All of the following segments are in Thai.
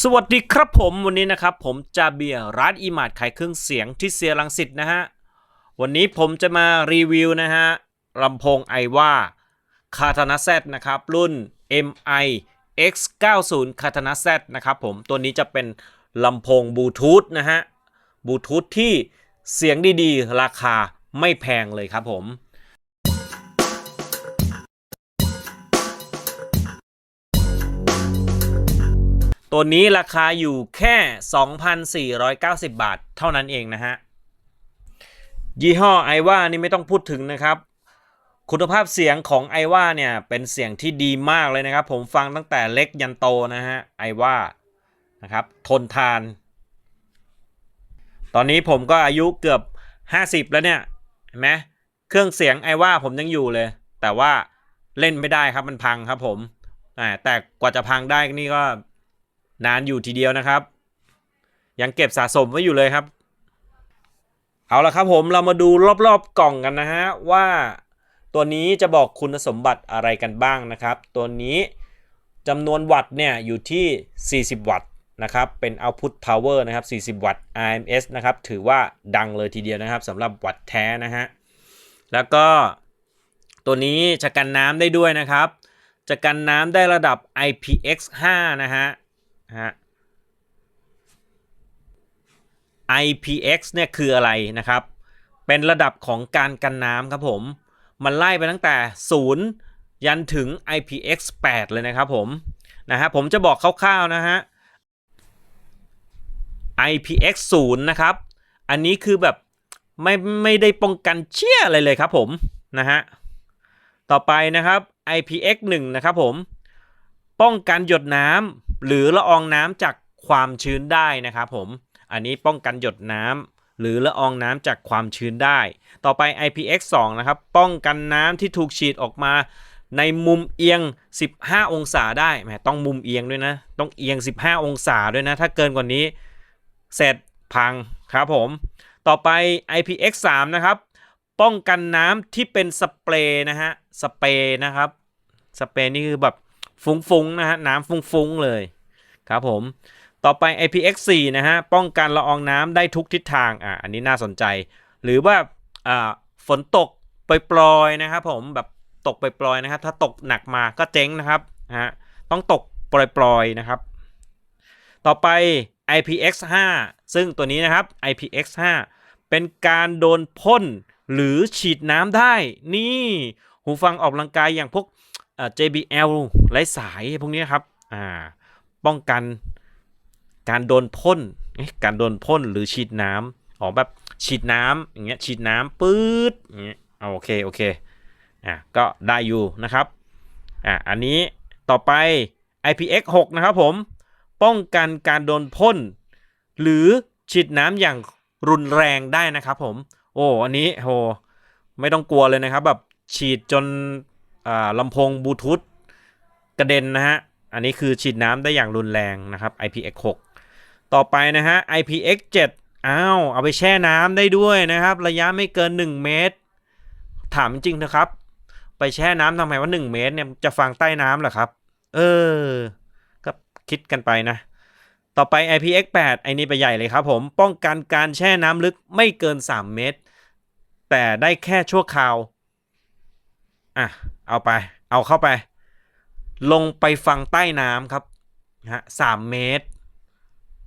สวัสดีครับผมวันนี้นะครับ ผมจาเบียร์ร้านอีมาร์ทขายเครื่องเสียงที่เซียรังสิตนะฮะ วันนี้ผมจะมารีวิวนะฮะลำโพงไอว่าคา t านาเซนะครับ รุ่น MI X90 คา t านาเซนะครับผมตัวนี้จะเป็นลำโพงบลูทูธนะฮะบลูทูธที่เสียงดีๆ ราคาไม่แพงเลยครับผม ตัวนี้ราคาอยู่แค่ 2,490 บาทเท่านั้นเองนะฮะ ยี่ห้อไอว่านี่ไม่ต้องพูดถึงนะครับ คุณภาพเสียงของไอว่าเนี่ยเป็นเสียงที่ดีมากเลยนะครับ ผมฟังตั้งแต่เล็กยันโตนะฮะไอว่านะครับทนทาน ตอนนี้ผมก็อายุเกือบ 50 แล้วเนี่ยเห็นไหมเครื่องเสียงไอว่าผมยังอยู่เลย แต่ว่าเล่นไม่ได้ครับมันพังครับผมแต่กว่าจะพังได้นี่ก็ นานอยู่ทีเดียวนะครับ ยังเก็บสะสมไว้อยู่เลยครับ เอาละครับผมเรามาดูรอบๆกล่องกันนะฮะว่าตัวนี้จะบอกคุณสมบัติอะไรกันบ้างนะครับ ตัวนี้จำนวนวัตต์เนี่ยอยู่ที่ 40 วัตต์นะครับ เป็น output power นะครับ 40 วัตต์ RMS นะครับ ถือว่าดังเลยทีเดียวนะครับสำหรับวัตต์แท้นะฮะ แล้วก็ตัวนี้จะกันน้ำได้ด้วยนะครับ จะกันน้ำได้ระดับ IPX5 นะฮะ ฮะ IPX เนี่ยคืออะไรนะครับ เป็นระดับของการกันน้ำครับผม มันไล่ไปตั้งแต่ 0 ยันถึง IPX 8 เลยนะครับผม นะฮะ ผมจะบอกคร่าวๆนะฮะ IPX 0นะครับ อันนี้คือแบบไม่ไม่ได้ป้องกันเชี่ยอะไรเลยครับผม นะฮะ ต่อไปนะครับ IPX 1นะครับผม ป้องกันหยดน้ำ หรือละอองน้ำจากความชื้นได้นะครับผม อันนี้ป้องกันหยดน้ำหรือละอองน้ำจากความชื้นได้ ต่อไป IPX 2 นะครับ ป้องกันน้ำที่ถูกฉีดออกมาในมุมเอียง 15 องศาได้แหมต้องมุมเอียงด้วยนะ ต้องเอียง 15 องศาด้วยนะ ถ้าเกินกว่านี้ เสร็จพังครับผม ต่อไป IPX 3 นะครับ ป้องกันน้ำที่เป็นสเปรย์นะฮะ สเปรย์นะครับ สเปรย์นี่คือแบบฟุ้งๆนะฮะ น้ำฟุ้งๆเลย ครับผมต่อไป IPX 4 นะฮะ ป้องกันละอองน้ำได้ทุกทิศทาง อะ อันนี้น่าสนใจ หรือว่าอ่าฝนตกปล่อยๆนะครับผมแบบตกปล่อยๆนะครับ ถ้าตกหนักมาก็เจ๊งนะครับฮะต้องตกปล่อยๆนะครับ ต่อไป IPX 5 ซึ่งตัวนี้นะครับ IPX 5 เป็นการโดนพ่นหรือฉีดน้ำได้ นี่หูฟังออกกำลังกายอย่างพวก JBL ไร้สายพวกนี้ครับ อ่า ป้องกันการโดนพ่นการโดนพ่นหรือฉีดน้ำอ๋อแบบฉีดน้ำอย่างเงี้ยฉีดน้ำปื๊ดอย่างเงี้ยเอาโอเคโอเคอ่าก็ได้อยู่นะครับอ่าอันนี้ต่อไป IPX 6 นะครับผม ป้องกันการโดนพ่น หรือฉีดน้ำอย่างรุนแรงได้นะครับผม โอ้อันนี้โหไม่ต้องกลัวเลยนะครับ แบบฉีดจนลำโพงบลูทูธกระเด็นนะฮะ อันนี้คือฉีดน้ำได้อย่างรุนแรงนะครับ IPX 6 ต่อไปนะฮะ IPX 7 อ้าว เอาไปแช่น้ำได้ด้วยนะครับ ระยะไม่เกิน 1 เมตร ถามจริงนะครับ ไปแช่น้ำทำไมว่า 1 เมตรเนี่ยจะฟังใต้น้ำเหรอครับ เออ ก็คิดกันไปนะ ต่อไป IPX 8 ไอ้นี่ไปใหญ่เลยครับผมป้องกันการแช่น้ำลึกไม่เกิน 3 เมตร แต่ได้แค่ชั่วคราวอะเอาไปเอาเข้าไป ลงไปฟังใต้น้ำครับฮะสามเมตร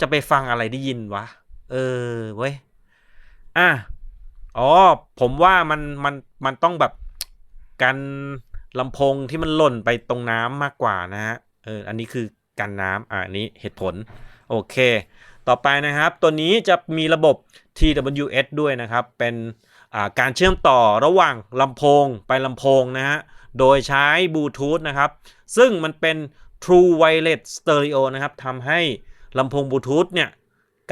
จะไปฟังอะไรได้ยินวะ เออเว้ยอะอ๋อ ผมว่ามันมันมันต้องแบบกันลำโพงที่มันหล่นไปตรงน้ำมากกว่านะฮะเอออันนี้คือกันน้ำอะอันนี้เหตุผล โอเค ต่อไปนะครับ ตัวนี้จะมีระบบ TWS ด้วยนะครับ เป็นการเชื่อมต่อระหว่างลำโพงไปลำโพงนะฮะ โดยใช้บลูทูธนะครับ ซึ่งมันเป็น True Wireless Stereo นะครับทำให้ลำโพงบลูทูธเนี่ย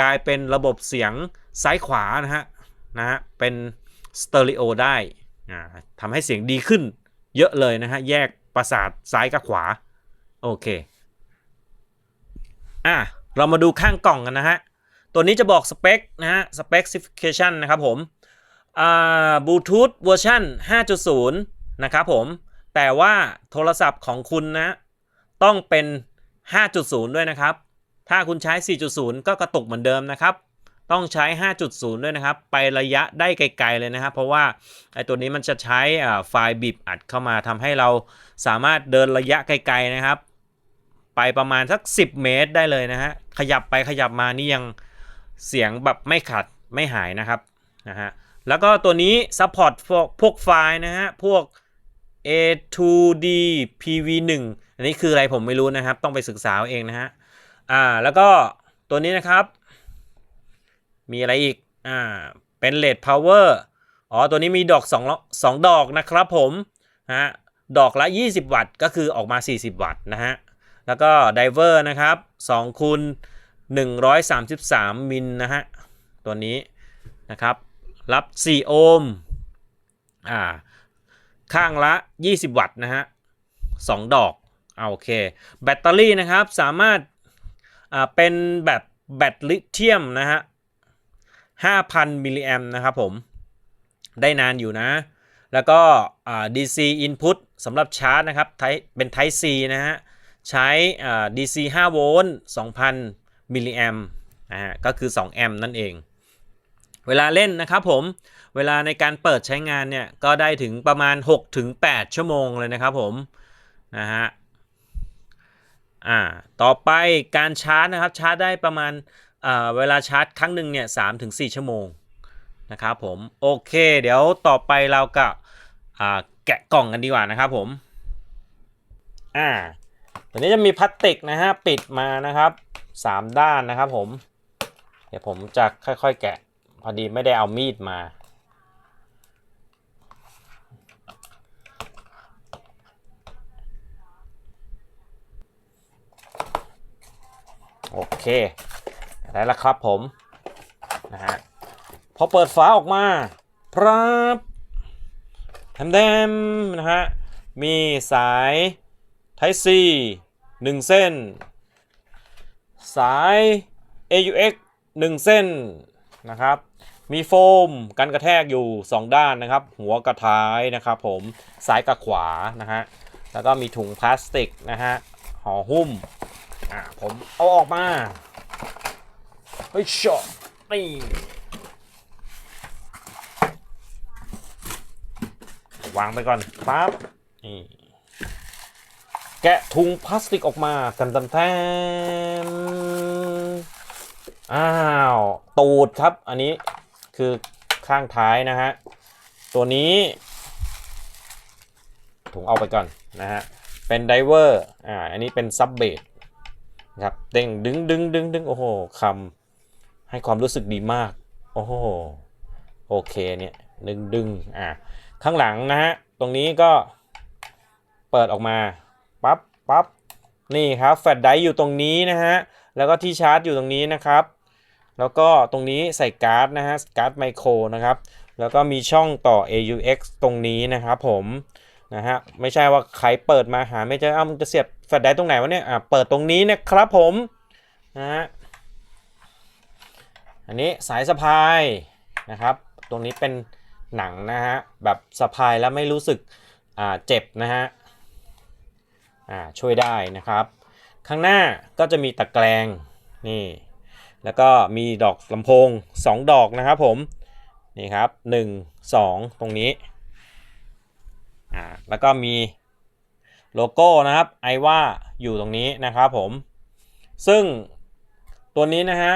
กลายเป็นระบบเสียงซ้ายขวานะฮะนะฮะเป็นสเตอริโอได้ทำให้เสียงดีขึ้นเยอะเลยนะฮะ แยกประสาทซ้ายกับขวา โอเค อะ เรามาดูข้างกล่องกันนะฮะ ตัวนี้จะบอกสเปคนะฮะ specification นะครับผม อ่าบลูทูธเวอร์ชัน5.0 นะครับผม แต่ว่าโทรศัพท์ของคุณนะ ต้องเป็น 5.0 ด้วยนะครับ ถ้าคุณใช้ 4.0 ก็กระตุกเหมือนเดิมนะครับ ต้องใช้ 5.0 ด้วยนะครับ ไประยะได้ไกลๆเลยนะครับ เพราะว่าไอ้ตัวนี้มันจะใช้ไฟล์บีบอัดเข้ามาทำให้เราสามารถเดินระยะไกลๆนะครับ ไปประมาณสัก 10 เมตรได้เลยนะฮะ ขยับไปขยับมานี่ยังเสียงแบบไม่ขัดไม่หายนะครับนะฮะ แล้วก็ตัวนี้ support พวกพวกไฟล์นะฮะ พวก A2D PV1 อันนี้คืออะไรผมไม่รู้นะครับ ต้องไปศึกษาเองนะฮะ อ่า แล้วก็ตัวนี้นะครับ มีอะไรอีก อ่า เป็น LED power อ๋อ ตัวนี้มีดอก2 2ดอกนะครับผม ฮะ ดอกละ 20 วัตต์ ก็คือออกมา 40 วัตต์นะฮะ แล้วก็ไดเวอร์นะครับ2คูณ133 มิลนะฮะ ตัวนี้นะครับ รับ 4 โอห์ม อ่า ข้างละ 20 วัตต์นะฮะ2ดอกเอาโอเค แบตเตอรี่นะครับสามารถอ่าเป็นแบบแบตลิเธียมนะฮะ 5,000 มิลลิแอมนะครับผม ได้นานอยู่นะ แล้วก็อ่า DC input สำหรับชาร์จนะครับ เป็น Type C นะฮะ ใช้อ่า DC 5 โวลต์ 2,000 มิลลิแอมนะฮะ ก็คือ 2 แอมป์นั่นเอง เวลาเล่นนะครับผม เวลาในการเปิดใช้งานเนี่ยก็ได้ถึงประมาณ 6-8 ชั่วโมงเลยนะครับผมนะฮะอ่าต่อไปการชาร์จนะครับชาร์จได้ประมาณอ่าเวลาชาร์จครั้งหนึ่งเนี่ยสามถึงสี่ชั่วโมงนะครับผมโอเค เดี๋ยวต่อไปเราก็อ่าแกะกล่องกันดีกว่านะครับผมอ่าตัวนี้จะมีพลาสติกนะฮะปิดมานะครับสามด้านนะครับผม เดี๋ยวผมจะค่อยๆแกะพอดีไม่ได้เอามีดมา โอ เคได้แล้วครับผมนะฮะพอเปิดฝาออกมาพรับแถมๆนะฮะมีสาย Type C 1เส้น สาย AUX 1 เส้นนะครับ มีโฟมกันกระแทกอยู่ 2 ด้านนะครับ หัวกระท้ายนะครับผมซ้ายกับขวานะฮะแล้วก็มีถุงพลาสติกนะฮะห่อหุ้ม อ่าผมเอาออกมา เฮ้ยช็อตนี่วางไปก่อนปั๊บนี่แกะถุงพลาสติกออกมากันตันแทนอ้าว ตูดครับ อันนี้คือข้างท้ายนะฮะ ตัวนี้ ถุงเอาไปก่อนนะฮะ เป็นไดเวอร์ อ่า อันนี้เป็นซับเบด ครับเด้งดึงดึงดึงดึงโอ้โหคำให้ความรู้สึกดีมาก โอ้โหโอเคเนี่ยดึงดึงอ่าข้างหลังนะฮะตรงนี้ก็เปิดออกมาปั๊บปั๊บนี่ครับแฟลชไดรฟ์อยู่ตรงนี้นะฮะแล้วก็ที่ชาร์จอยู่ตรงนี้นะครับ แล้วก็ตรงนี้ใส่การ์ดนะฮะการ์ดไมโครนะครับแล้วก็มีช่องต่อ AUX ตรงนี้นะครับผม นะฮะไม่ใช่ว่าใครเปิดมาหาไม่เจออ้ามันจะเสียบแฟลชไดร์ตรงไหนวะเนี่ยอะเปิดตรงนี้นะครับผมนะฮะอันนี้สายสะพายนะครับ ตรงนี้เป็นหนังนะฮะแบบสะพายแล้วไม่รู้สึกอ่าเจ็บนะฮะอ่าช่วยได้นะครับ ข้างหน้าก็จะมีตะแกรงนี่แล้วก็มีดอกลำโพง 2 ดอกนะครับผมนี่ครับ 1 2 ตรงนี้ อ่าแล้วก็มีโลโก้นะครับไอว่าอยู่ตรงนี้นะครับผม ซึ่งตัวนี้นะฮะ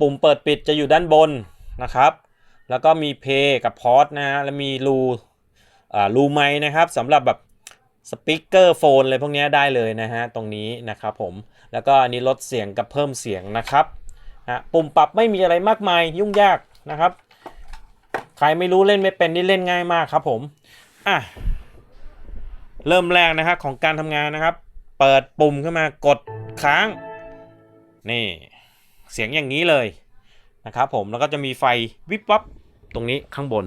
ปุ่มเปิดปิดจะอยู่ด้านบนนะครับ แล้วก็มีเพย์กับพอร์ตนะฮะแล้วมีรูอ่ารูไม้นะครับสำหรับแบบสปีกเกอร์โฟนอะไรพวกนี้ได้เลยนะฮะตรงนี้นะครับผมแล้วก็อันนี้ลดเสียงกับเพิ่มเสียงนะครับนะปุ่มปรับไม่มีอะไรมากมายยุ่งยากนะครับ ใครไม่รู้เล่นไม่เป็นนี่เล่นง่ายมากครับผม อะเริ่มแรกนะครับของการทำงานนะครับ เปิดปุ่มขึ้นมากดค้าง นี่ เสียงอย่างนี้เลยนะครับผมแล้วก็จะมีไฟวิบวับตรงนี้ข้างบน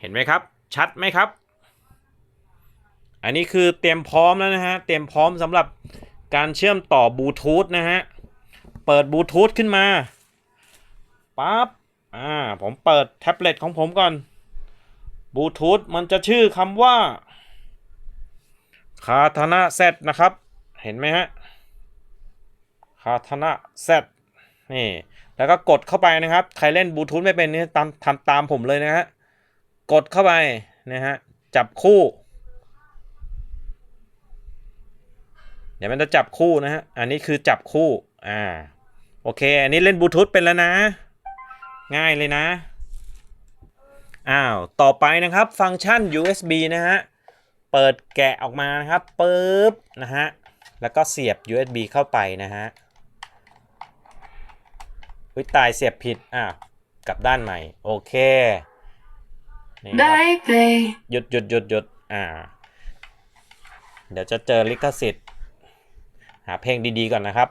เห็นไหมครับ ชัดไหมครับ อันนี้คือเตรียมพร้อมแล้วนะฮะเตรียมพร้อมสำหรับการเชื่อมต่อบลูทูธนะฮะเปิดบลูทูธขึ้นมาปั๊บอ่าผมเปิดแท็บเล็ตของผมก่อน บลูทูธมันจะชื่อคำว่าคาทานะเซตนะครับ เห็นไหมฮะคาทานะแซดนี่ แล้วก็กดเข้าไปนะครับ ใครเล่นบลูทูธไม่เป็นนี่ตามทำตามผมเลยนะฮะ กดเข้าไปนะฮะ จับคู่ เดี๋ยวมันจะจับคู่นะฮะ อันนี้คือจับคู่ อ่า โอเค อันนี้เล่นบลูทูธเป็นแล้วนะ ง่ายเลยนะ อ้าว ต่อไปนะครับฟังก์ชัน USB นะฮะ เปิดแกะออกมานะครับปึ๊บนะฮะ แล้วก็เสียบ USB เข้าไปนะฮะวิตายเสียบผิด อะกลับด้านใหม่ โอเคนี่ครับ Baby, หยุดหยุดหยุดหยุดอ่า เดี๋ยวจะเจอลิขสิทธิ์ หาเพลงดีๆก่อนนะครับ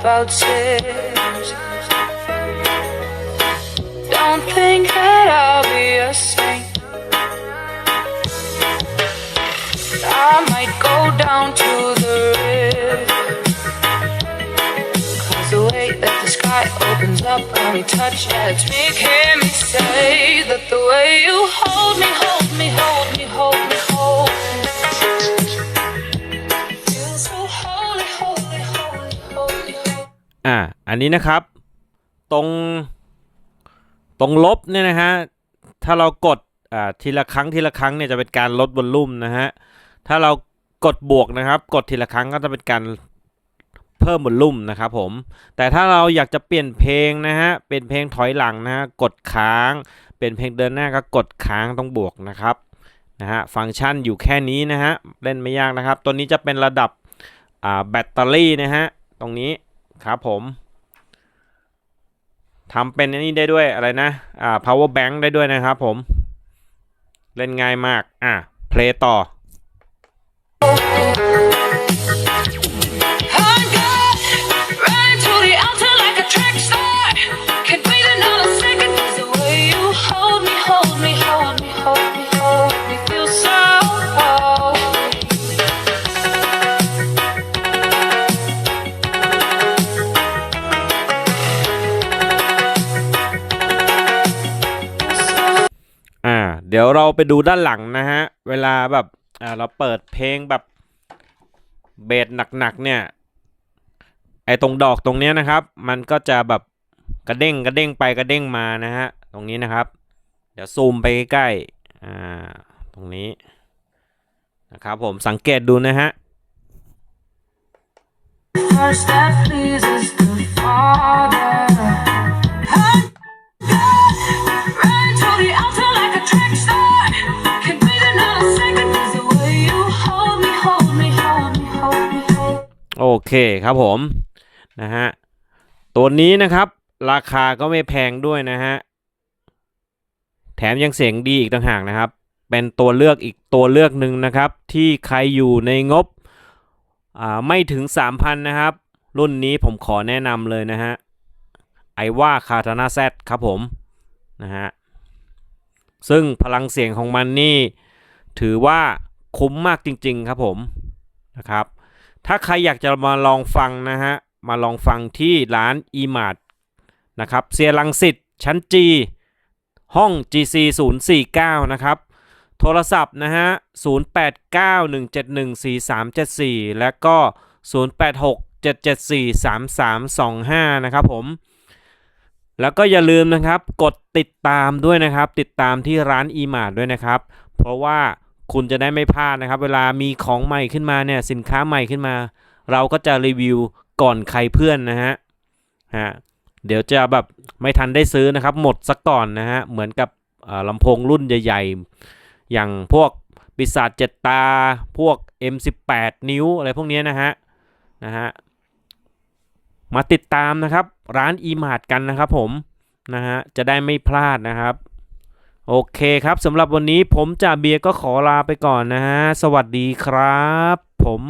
about tears. Don't think that I'll be a saint. I might go down to the river. Cause the way that the sky opens up when we touch lets hear me say that the way you hold me, hold me, hold me, อ่า อันนี้นะครับ ตรง ตรงลบเนี่ยนะฮะ ถ้าเรากดอ่าทีละครั้งทีละครั้งเนี่ยจะเป็นการลดวอลลุ่มนะฮะ ถ้าเรากดบวกนะครับ กดทีละครั้งก็จะเป็นการเพิ่มวอลลุ่มนะครับผม แต่ถ้าเราอยากจะเปลี่ยนเพลงนะฮะ เป็นเพลงถอยหลังนะฮะ กดค้าง เป็นเพลงเดินหน้าก็กดค้างต้องบวกนะครับ นะฮะ ฟังก์ชันอยู่แค่นี้นะฮะ เล่นไม่ยากนะครับ ตัวนี้จะเป็นระดับอ่าแบตเตอรี่นะฮะ ตรงนี้ ครับผมทำเป็นนี่ได้ด้วยอะไรนะอ่า power bank ได้ด้วยนะครับผม เล่นง่ายมาก อะ play ต่อ ดี๋ยวเราไปดูด้านหลังนะฮะ เวลาแบบอ่าเราเปิดเพลงแบบเบสหนักๆเนี่ย ไอตรงดอกตรงเนี้ยนะครับ มันก็จะแบบกระเด้งกระเด้งไปกระเด้งมานะฮะ ตรงนี้นะครับ เดี๋ยวซูมไปใกล้ๆอ่าตรงนี้นะครับผมสังเกตดูนะฮะ เคครับผมนะฮะตัวนี้นะครับราคาก็ไม่แพงด้วยนะฮะแถมยังเสียงดีอีกต่างหากนะครับ เป็นตัวเลือกอีกตัวเลือกหนึ่งนะครับ ที่ใครอยู่ในงบไม่ถึง 3,000 นะครับ รุ่นนี้ผมขอแนะนำเลยนะฮะไอว่าคาทานาแซครับผมนะฮะซึ่งพลังเสียงของมันนี่ ถือว่าคุ้มมากจริง ๆ ครับผมนะครับ ถ้าใครอยากจะมาลองฟังนะฮะ มาลองฟังที่ร้าน e m a r t นะครับเซียรังสิตชั้น G ห้อง GC 049 นะครับ โทรศัพท์นะฮะ 0891714374 และก็ 0867743325 นะครับผม แล้วก็อย่าลืมนะครับ กดติดตามด้วยนะครับ ติดตามที่ร้าน e m a r t ด้วยนะครับ เพราะว่า คุณจะได้ไม่พลาดนะครับ เวลามีของใหม่ขึ้นมาเนี่ยสินค้าใหม่ขึ้นมา เราก็จะรีวิวก่อนใครเพื่อนนะฮะฮะเดี๋ยวจะแบบไม่ทันได้ซื้อนะครับ หมดซะก่อนนะฮะเหมือนกับลำโพงรุ่นใหญ่ ๆ อย่างพวกปีศาจเจ็ดตาพวก M18 นิ้วอะไรพวกนี้นะฮะนะฮะมาติดตามนะครับ ร้าน e m a r t กันนะครับผมนะฮะจะได้ไม่พลาดนะครับ โอเคครับสำหรับวันนี้ผมจ่าเบียร์ก็ขอลาไปก่อนนะฮะ สวัสดีครับ ผม